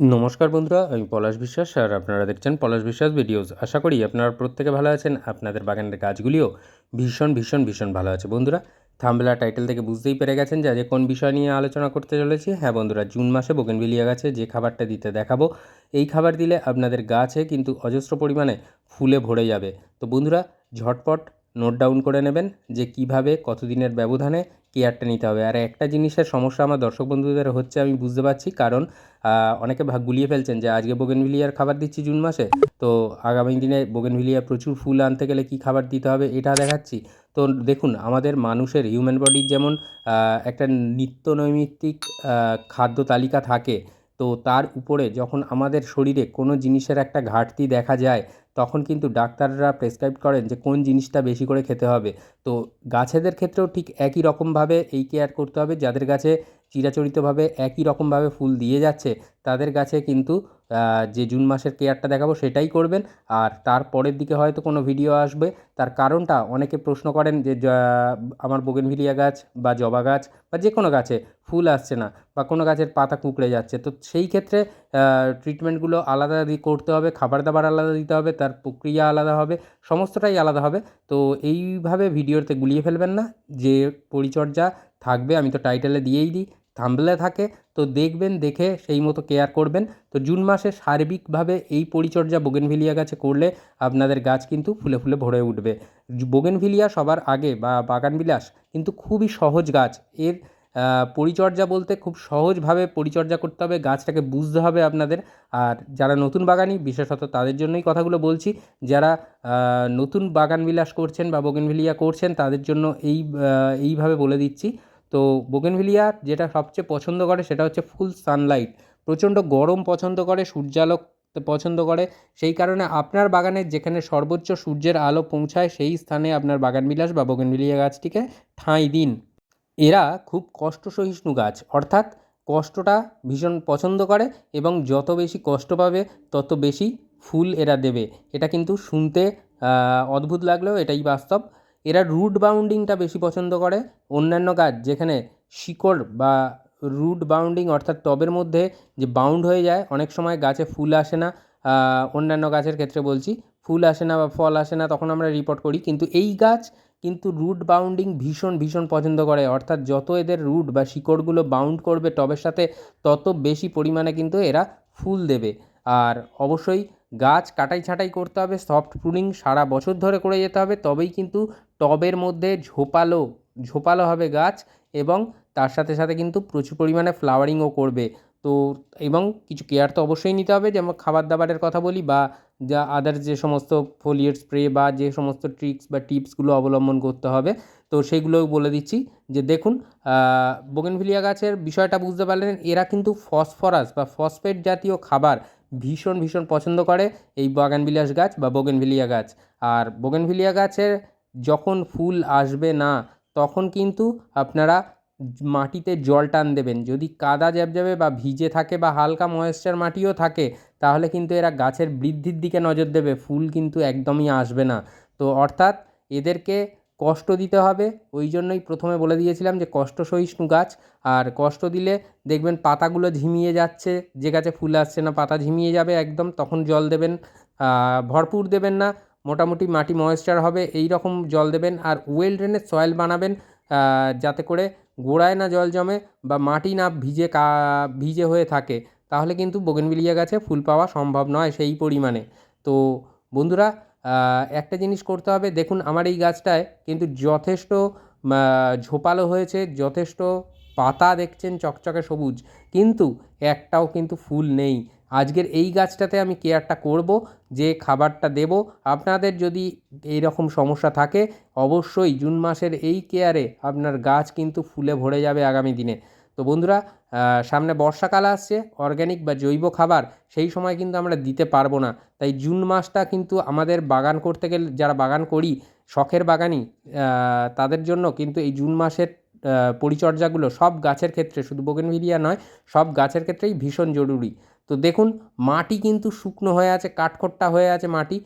নমস্কার বন্ধুরা, আমি পলাশ বিশ্বাস আর আপনারা দেখছেন পলাশ বিশ্বাস ভিডিওস। আশা করি আপনারা প্রত্যেকে ভালো আছেন, আপনাদের বাগানের গাছগুলিও ভীষণ ভীষণ ভীষণ ভালো আছে। বন্ধুরা থাম্বেলা টাইটেল থেকে বুঝতেই পেরে গেছেন যে আজকে কোন বিষয় নিয়ে আলোচনা করতে চলেছি। হ্যাঁ বন্ধুরা, জুন মাসে বোগেনভিলিয়া গাছে যে খাবারটা দিতে দেখাবো, এই খাবার দিলে আপনাদের গাছে কিন্তু অজস্র পরিমাণে ফুলে ভরে যাবে। তো বন্ধুরা, ঝটপট নোট ডাউন করে নেবেন যে কীভাবে, কতদিনের ব্যবধানে কেয়ারটা নিতে হবে। আর একটা জিনিসের সমস্যা আমার দর্শক বন্ধুদের হচ্ছে, আমি বুঝতে পারছি। কারণ অনেকে ভাগ গুলিয়ে ফেলছেন যে, আজকে বোগেনভিলিয়ার খাবার দিচ্ছি জুন মাসে। তো আগামী দিনে বোগেনভিলিয়া প্রচুর ফুল আনতে গেলে কী খাবার দিতে হবে, এটা দেখাচ্ছি। তো দেখুন, আমাদের মানুষের হিউম্যান বডির যেমন একটা নিত্য নৈমিত্তিক খাদ্য তালিকা থাকে, তো তার উপরে যখন আমাদের শরীরে কোনো জিনিসের একটা ঘাটতি দেখা যায় তখন কিন্তু ডাক্তাররা প্রেসক্রাইব করেন যে কোন জিনিসটা বেশি করে খেতে হবে। তো গাছেদের ক্ষেত্রেও ঠিক একই রকমভাবে এই কেয়ার করতে হবে। যাদের গাছে চিরাচরিতভাবে একই রকমভাবে ফুল দিয়ে যাচ্ছে, তাদের গাছে কিন্তু যে জুন মাসের কেয়ারটা দেখাবো সেটাই করবেন। আর তার পরের দিকে হয়তো কোনো ভিডিও আসবে। তার কারণটা অনেকে প্রশ্ন করেন যে আমার বোগেনভিলিয়া গাছ বা জবা গাছ বা যে কোনো গাছে ফুল আসছে না বা কোনো গাছের পাতা কুঁকড়ে যাচ্ছে। তো সেই ক্ষেত্রে ট্রিটমেন্টগুলো আলাদা করতে হবে খাবার দাবার আলাদা দিতে হবে, তার প্রক্রিয়া আলাদা হবে, সমস্তটাই আলাদা হবে। তো এইভাবে ভিডিওতে গুলিয়ে ফেলবেন না। যে পরিচর্যা থাকবে, আমি তো টাইটেলে দিয়েই দিই। থাম্বলে থাকে, তো দেখবেন, দেখে সেই মতো কেয়ার করবেন। তো জুন মাসে সার্বিকভাবে এই পরিচর্যা বোগেনভিলিয়া গাছে করলে আপনাদের গাছ কিন্তু ফুলে ফুলে ভরে উঠবে। বোগেনভিলিয়া সবার আগে বা বাগানবিলাস কিন্তু খুবই সহজ গাছ। এর পরিচর্যা বলতে খুব সহজভাবে পরিচর্যা করতে হবে, গাছটাকে বুঝতে হবে আপনাদের। আর যারা নতুন বাগানি, বিশেষত তাদের জন্যই কথাগুলো বলছি, যারা নতুন বাগান বিলাস করছেন বা বোগেনভিলিয়া করছেন, তাদের জন্য এই এইভাবে বলে দিচ্ছি। তো বোগেনভিলিয়া যেটা সবচেয়ে পছন্দ করে সেটা হচ্ছে ফুল সানলাইট প্রচণ্ড গরম পছন্দ করে, সূর্যালোক পছন্দ করে। সেই কারণে আপনার বাগানে যেখানে সর্বোচ্চ সূর্যের আলো পৌঁছায়, সেই স্থানে আপনার বাগানবিলাস বা বোগেনভিলিয়া গাছটিকে ঠাঁই দিন। এরা খুব কষ্ট সহিষ্ণু গাছ, অর্থাৎ কষ্টটা ভীষণ পছন্দ করে এবং যত বেশি কষ্ট পাবে, তত বেশি ফুল এরা দেবে। এটা কিন্তু শুনতে অদ্ভুত লাগলেও এটাই বাস্তব। এরা রুট বাউন্ডিংটা বেশি পছন্দ করে। অন্যান্য গাছ যেখানে শিকড় বা রুট বাউন্ডিং অর্থাৎ টবের মধ্যে যে বাউন্ড হয়ে যায়, অনেক সময় গাছে ফুল আসে না। অন্যান্য গাছের ক্ষেত্রে বলছি, ফুল আসে না বা ফল আসে না, তখন আমরা রিপোর্ট করি। কিন্তু এই গাছ কিন্তু রুট বাউন্ডিং ভীষণ ভীষণ পছন্দ করে। অর্থাৎ যত এদের রুট বা শিকড়গুলো বাউন্ড করবে টবের সাথে, তত বেশি পরিমাণে কিন্তু এরা ফুল দেবে। আর অবশ্যই গাছ কাটাই ছাঁটাই করতে হবে সফট প্রুনিং সারা বছর ধরে করে যেতে হবে, তবেই কিন্তু টবের মধ্যে ঝোপালো ঝোপালো হবে গাছ এবং তার সাথে সাথে কিন্তু প্রচুর পরিমাণে ফ্লাওয়ারিংও করবে। তো এবং কিছু কেয়ার তো অবশ্যই নিতে হবে, যেমন খাবার দাবারের কথা বলি বা যা আদার যে সমস্ত ফোলিয়েট স্প্রে বা যে সমস্ত ট্রিক্স বা টিপসগুলো অবলম্বন করতে হবে, তো সেইগুলোও বলে দিচ্ছি যে দেখুন বোগেনভিলিয়া গাছের বিষয়টা বুঝতে পারলেন, এরা কিন্তু ফসফরাস বা ফসফেট জাতীয় খাবার ভীষণ ভীষণ পছন্দ করে এই বাগানবিলাস গাছ বা বোগেনভিলিয়া গাছ। আর বোগেনভিলিয়া গাছের যখন ফুল আসবে না, তখন কিন্তু আপনারা মাটিতে জল টান দেবেন। যদি কাদা জ্যাবজ্যাবে বা ভিজে থাকে বা হালকা ময়েশ্চার মাটিও থাকে, তাহলে কিন্তু এরা গাছের বৃদ্ধির দিকে নজর দেবে, ফুল কিন্তু একদমই আসবে না। তো অর্থাৎ এদেরকে কষ্ট দিতে হবে, ওই জন্যই প্রথমে বলে দিয়েছিলাম যে কষ্ট সহিষ্ণু গাছ, আর কষ্ট দিলে দেখবেন পাতাগুলো ঝিমিয়ে যাচ্ছে, যে গাছে ফুল আসছে না, পাতা ঝিমিয়ে যাবে একদম, তখন জল দেবেন ভরপুর দেবেন না মোটামুটি মাটি ময়েশ্চার হবে এই রকম জল দেবেন আর ওয়েল ড্রেনের সয়েল বানাবেন যাতে করে গোড়ায় না জল জমে বা মাটি না ভিজে কা, ভিজে হয়ে থাকে। তাহলে কিন্তু বোগেনভিলিয়া গাছে ফুল পাওয়া সম্ভব নয় সেই পরিমাণে। তো বন্ধুরা একটা জিনিস করতে হবে। দেখুন আমার এই গাছটায় কিন্তু যথেষ্ট ঝোপালো হয়েছে, যথেষ্ট পাতা দেখছেন চকচকে সবুজ। কিন্তু একটাও কিন্তু ফুল নেই। আজকের এই গাছটাতে আমি কেয়ারটা করব যে খাবারটা দেব। আপনাদের যদি এই রকম সমস্যা থাকে অবশ্যই জুন মাসের এই কেয়ারে আপনার গাছ কিন্তু ফুলে ভরে যাবে আগামী দিনে। তো বন্ধুরা সামনে বর্ষাকাল আসছে অর্গ্যানিক বা জৈব খাবার সেই সময় কিন্তু আমরা দিতে পারব না। তাই জুন মাসটা কিন্তু আমাদের বাগান করতে গেলে যারা বাগান করি শখের বাগানি আহ, তাদের জন্য কিন্তু এই জুন মাসের পরিচর্যাগুলো সব গাছের ক্ষেত্রে শুধু বোগেনভিলিয়া নয় সব গাছের ক্ষেত্রেই ভীষণ জরুরি। তো দেখুন, মাটি কিন্তু শুকনো হয়ে আছে, কাঠখোট্টা হয়ে আছে মাটি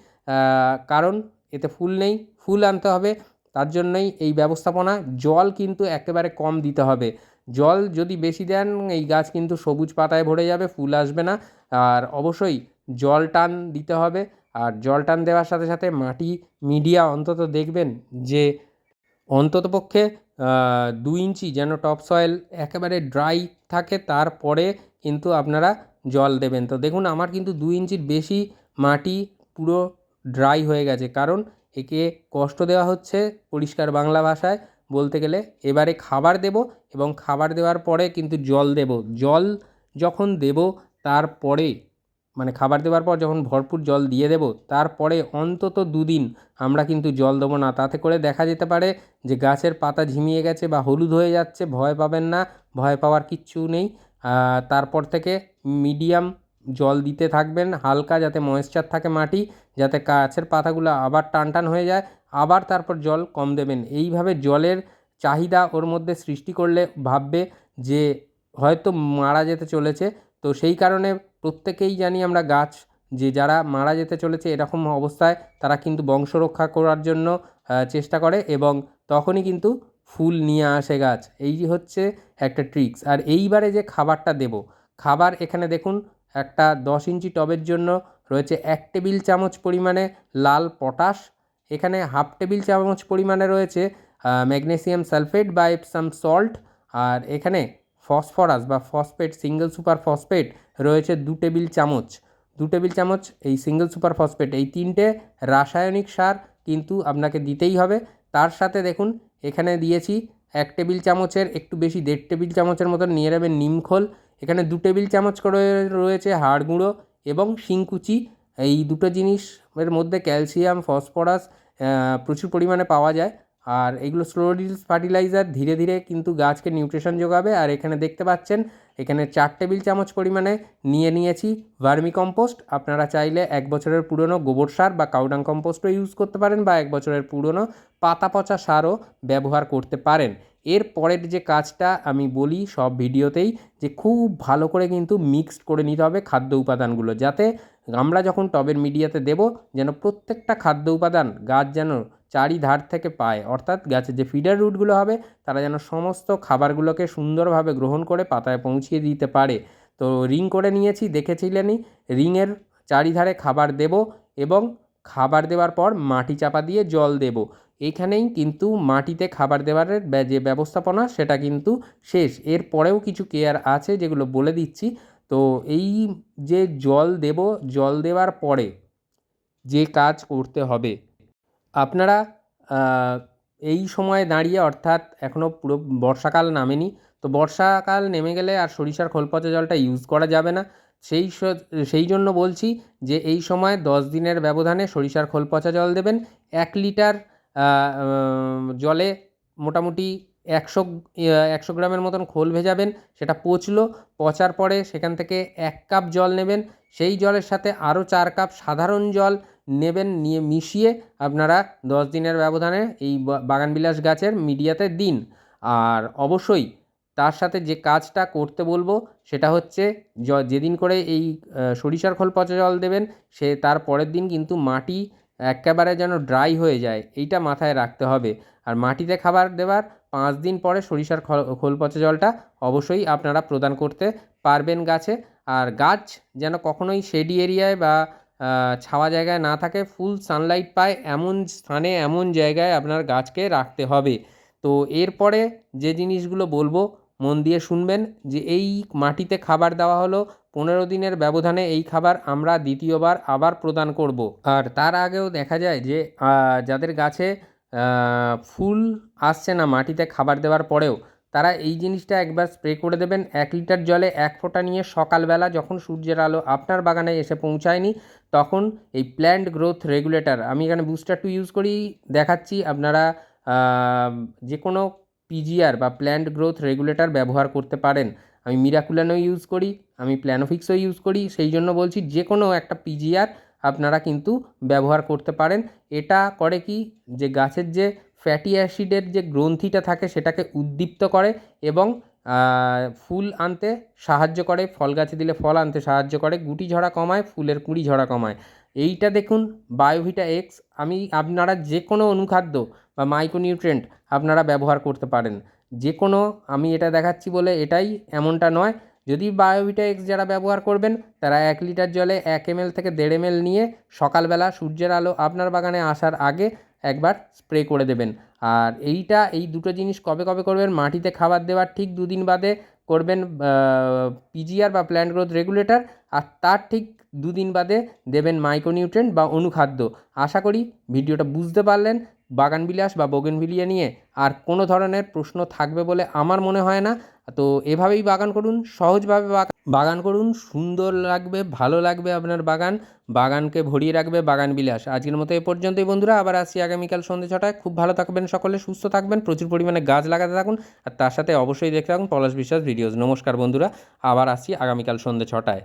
কারণ এতে ফুল নেই, ফুল আনতে হবে, তার জন্যই এই ব্যবস্থাপনা। জল কিন্তু একেবারে কম দিতে হবে। জল যদি বেশি দেন, এই গাছ কিন্তু সবুজ পাতায় ভরে যাবে, ফুল আসবে না। আর অবশ্যই জল টান দিতে হবে, আর জল টান দেওয়ার সাথে সাথে মাটি মিডিয়া অন্তত দেখবেন যে অন্ততপক্ষে দু ইঞ্চি যেন টপ সয়েল একেবারে ড্রাই থাকে, তারপরে কিন্তু আপনারা জল দেবেন। তো দেখুন, আমার কিন্তু দু ইঞ্চির বেশি মাটি পুরো ড্রাই হয়ে গেছে। কারণ একে কষ্ট দেওয়া হচ্ছে পরিষ্কার বাংলা ভাষায়। বলতে গেলে এবারে খাবার দেব এবং খাবার দেওয়ার পরে কিন্তু জল দেব। জল যখন দেব, তারপরে মানে খাবার দেওয়ার পর যখন ভরপুর জল দিয়ে দেব, তারপরে অন্তত দুদিন আমরা কিন্তু জল দেবো না। তাতে করে দেখা যেতে পারে যে গাছের পাতা ঝিমিয়ে গেছে বা হলুদ হয়ে যাচ্ছে, ভয় পাবেন না। ভয় পাওয়ার কিচ্ছু নেই। তারপর থেকে মিডিয়াম জল দিতে থাকবেন, হালকা যাতে ময়েশ্চার থাকে মাটি, যাতে গাছের পাতাগুলো আবার টান টান হয়ে যায়, আবার তারপর জল কম দেবেন। এইভাবে জলের চাহিদা ওর মধ্যে সৃষ্টি করলে ভাববে যে হয়তো মারা যেতে চলেছে। তো সেই কারণে প্রত্যেকেই জানি আমরা গাছ, যে যারা মারা যেতে চলেছে এরকম অবস্থায় তারা কিন্তু বংশ রক্ষা করার জন্য চেষ্টা করে এবং তখনই কিন্তু ফুল নিয়ে আসে গাছ। এই হচ্ছে একটা ট্রিক্স আর এইবারে যে খাবারটা দেব, খাবার এখানে দেখুন, একটা দশ ইঞ্চি টবের জন্য রয়েছে এক টেবিল চামচ পরিমাণে লাল পটাশ। এখানে হাফ টেবিল চামচ পরিমাণে রয়েছে ম্যাগনেসিয়াম সালফেট বা এপসাম সল্ট আর এখানে ফসফরাস বা ফসফেট সিঙ্গেল সুপার ফসফেট রয়েছে দু টেবিল চামচ। দু টেবিল চামচ এই সিঙ্গেল সুপার ফসফেট এই তিনটে রাসায়নিক সার কিন্তু আপনাকে দিতেই হবে। তার সাথে দেখুন এখানে দিয়েছি এক টেবিল চামচের, একটু বেশি দেড় টেবিল চামচের মতন নিয়ে নেবেন নিমখোল এখানে দু টেবিল চামচ করে রয়েছে হাড় গুঁড়ো এবং শিংকুচি। এই দুটো জিনিসের মধ্যে ক্যালসিয়াম, ফসফরাস প্রচুর পরিমাণে পাওয়া যায়। আর এগুলো স্লোডিলস ফার্টিলাইজার, ধীরে ধীরে কিন্তু গাছকে নিউট্রিশন যোগাবে। আর এখানে দেখতে পাচ্ছেন এখানে চার টেবিল চামচ পরিমাণে নিয়ে নিয়েছি ভার্মি কম্পোস্ট। আপনারা চাইলে এক বছরের পুরনো গোবর সার বা কাউডাং কম্পোস্টও ইউজ করতে পারেন বা এক বছরের পুরনো পাতা পচা সারও ব্যবহার করতে পারেন। এর পরের যে কাজটা আমি বলি সব ভিডিওতেই যে খুব ভালো করে কিন্তু মিক্সড করে নিতে হবে খাদ্য উপাদানগুলো যাতে আমরা যখন টবের মিডিয়াতে দেব যেন প্রত্যেকটা খাদ্য উপাদান গাছ যেন চারিধার থেকে পায়। অর্থাৎ গাছের যে ফিডার রুটগুলো হবে, তারা যেন সমস্ত খাবারগুলোকে সুন্দরভাবে গ্রহণ করে পাতায় পৌঁছিয়ে দিতে পারে। তো রিং করে নিয়েছি দেখেছিলেনই রিংয়ের চারিধারে খাবার দেব এবং খাবার দেওয়ার পর মাটি চাপা দিয়ে জল দেব। এইখানেই কিন্তু মাটিতে খাবার দেওয়ার যে ব্যবস্থাপনা, সেটা কিন্তু শেষ। এর পরেও কিছু কেয়ার আছে যেগুলো বলে দিচ্ছি। তো এই যে জল দেব, জল দেওয়ার পরে যে কাজ করতে হবে আপনারা এই সময়ে দাঁড়িয়ে অর্থাৎ এখনও পুরো বর্ষাকাল নামেনি, তো বর্ষাকাল নেমে গেলে আর সরিষার খোল পচা জলটা ইউজ করা যাবে না। সেই সেই জন্য বলছি যে এই সময় দশ দিনের ব্যবধানে সরিষার খোল পচা জল দেবেন। এক লিটার জলে মোটামুটি একশো একশো গ্রামের মতন খোল ভেজাবেন, সেটা পচলো, পচার পরে সেখান থেকে এক কাপ জল নেবেন। সেই জলের সাথে আরও চার কাপ সাধারণ জল নেবেন, নিয়ে মিশিয়ে আপনারা দশ দিনের ব্যবধানে এই বাগানবিলাস গাছের মিডিয়াতে দিন। আর অবশ্যই তার সাথে যে কাজটা করতে বলব সেটা হচ্ছে যেদিন করে এই সরিষার খোল পচা জল দেবেন, সে তার পরের দিন কিন্তু মাটি একেবারে যেন ড্রাই হয়ে যায়, এইটা মাথায় রাখতে হবে। আর মাটিতে খাবার দেওয়ার পাঁচ দিন পরে সরিষার খোল পচা জলটা অবশ্যই আপনারা প্রদান করতে পারবেন গাছে। আর গাছ যেন কখনোই শেডি এরিয়ায় বা ছাওয়া জায়গায় না থাকে, ফুল সানলাইট পায়, এমন স্থানে, এমন জায়গায় আপনার গাছকে রাখতে হবে। তো এরপরে যে জিনিসগুলো বলব, মন দিয়ে শুনবেন যে এই মাটিতে খাবার দেওয়া হলো, পনেরো দিনের ব্যবধানে এই খাবার আমরা দ্বিতীয়বার আবার প্রদান করব। আর তার আগেও দেখা যায় যে যাদের গাছে ফুল আসছে না মাটিতে খাবার দেওয়ার পরেও তারা এই জিনিসটা একবার স্প্রে করে দেবেন। এক লিটার জলে এক ফোঁটা নিয়ে সকালবেলা যখন সূর্যের আলো আপনার বাগানে এসে পৌঁছায়নি, তখন এই প্ল্যান্ট গ্রোথ রেগুলেটর আমি এখানে বুস্টার টু ইউজ করি, দেখাচ্ছি আপনারা যে কোনো পিজিআর বা প্ল্যান্ট গ্রোথ রেগুলেটর ব্যবহার করতে পারেন। আমি মিরাকুলানও ইউজ করি, আমি প্ল্যানোফিক্সও ইউজ করি, সেই জন্য বলছি যে কোনো একটা পিজিআর আপনারা কিন্তু ব্যবহার করতে পারেন। এটা করে কি? যে গাছের যে ফ্যাটি অ্যাসিডের যে গ্রন্থিটা থাকে সেটাকে উদ্দীপ্ত করে এবং ফুল আনতে সাহায্য করে, ফল গাছে দিলে ফল আনতে সাহায্য করে, গুটি ঝরা কমায়, ফুলের কুঁড়ি ঝরা কমায়। এইটা দেখুন বায়োভিটা এক্স আমি আপনারা যে কোনো অনুখাদ্য বা মাইক্রোনিউট্রেন্ট আপনারা ব্যবহার করতে পারেন। যে কোনো আমি এটা দেখাচ্ছি বলে এটাই এমনটা নয়। যদি বায়োভিটা এক্স যারা ব্যবহার করবেন, তারা এক লিটার জলে এক এমএল থেকে দেড় এমএল নিয়ে সকালবেলা সূর্যের আলো আপনার বাগানে আসার আগে একবার স্প্রে করে দেবেন। আর এইটা, এই দুটো জিনিস কবে কবে করবেন? মাটিতে খাবার দেওয়ার ঠিক দুদিন বাদে করবেন পিজিআর বা প্ল্যান্ট গ্রোথ রেগুলেটর আর তার ঠিক দুদিন বাদে দেবেন মাইক্রোনিউট্রেন্ট বা অনুখাদ্য। আশা করি ভিডিওটা বুঝতে পারলেন। বাগানবিলাস বা বোগেনভিলিয়া নিয়ে আর কোনো ধরনের প্রশ্ন থাকবে বলে আমার মনে হয় না। তো এভাবেই বাগান করুন, সহজভাবে বাগান করুন, সুন্দর লাগবে, ভালো লাগবে আপনার বাগান, বাগানকে ভরিয়ে রাখবে বাগান বিলাস। আজকের মতো এ পর্যন্তই বন্ধুরা, আবার আসছি আগামীকাল সন্ধ্যে ছটায়। খুব ভালো থাকবেন সকলে, সুস্থ থাকবেন, প্রচুর পরিমাণে গাছ লাগাতে থাকুন, আর তার সাথে অবশ্যই দেখতে থাকুন পলাশ বিশ্বাস ভিডিওস। নমস্কার বন্ধুরা, আবার আসছি আগামীকাল সন্ধ্যে ছটায়।